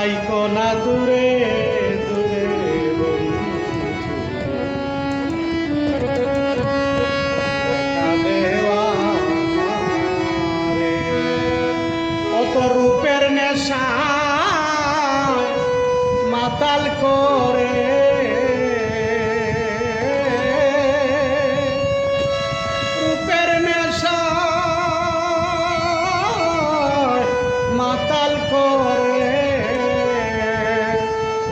তাই কোনা দূরে দূরে।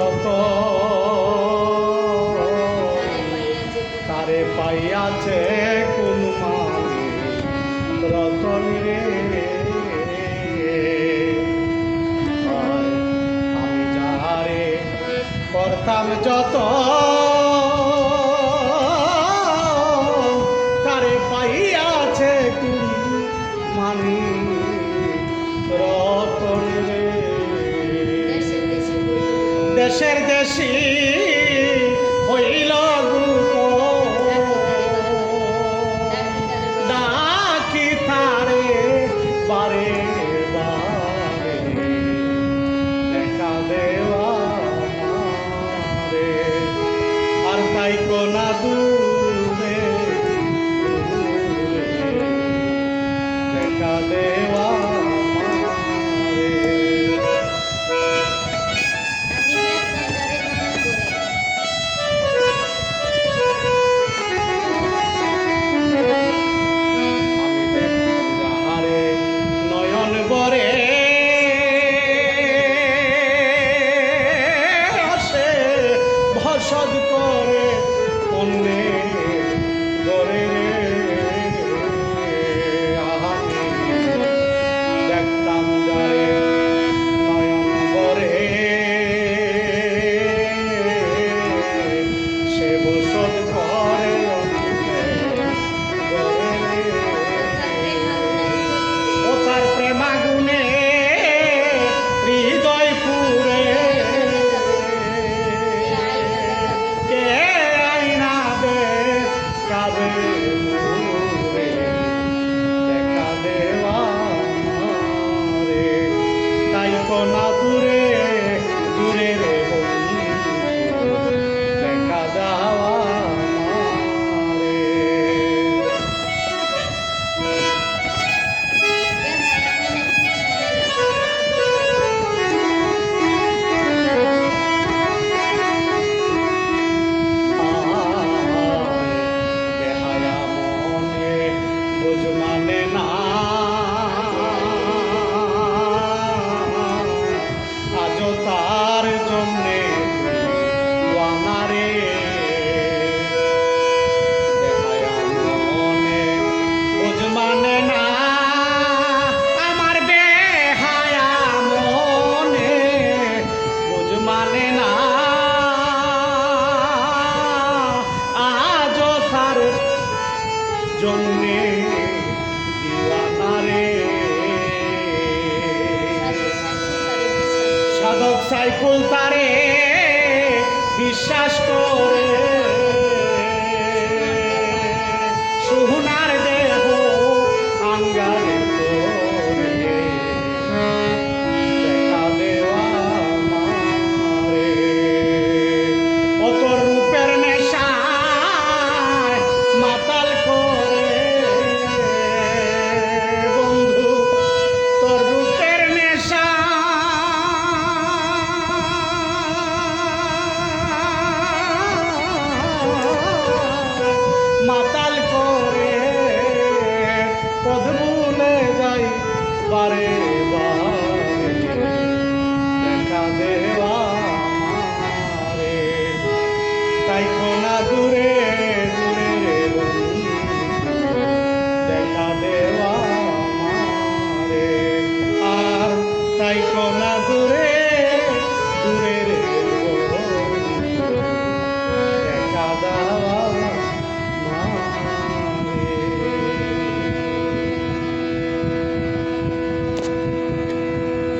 যত তারে পাইয়াছে কোন মানে রতন রে। আমি যাহারে করতাম যত দেশি হইল ডাকি তারে বারে বারে। দেখা দেওয়া আর তাই কোনা দূর। প্রাণে সাধক সাইফুল তারে বিশ্বাস কর। পারে দেখা দেওয়া তাই কোনা দূরে দূরে দেখা দেওয়া আর তাই কোনা দূরে দূরে দেখা দেওয়া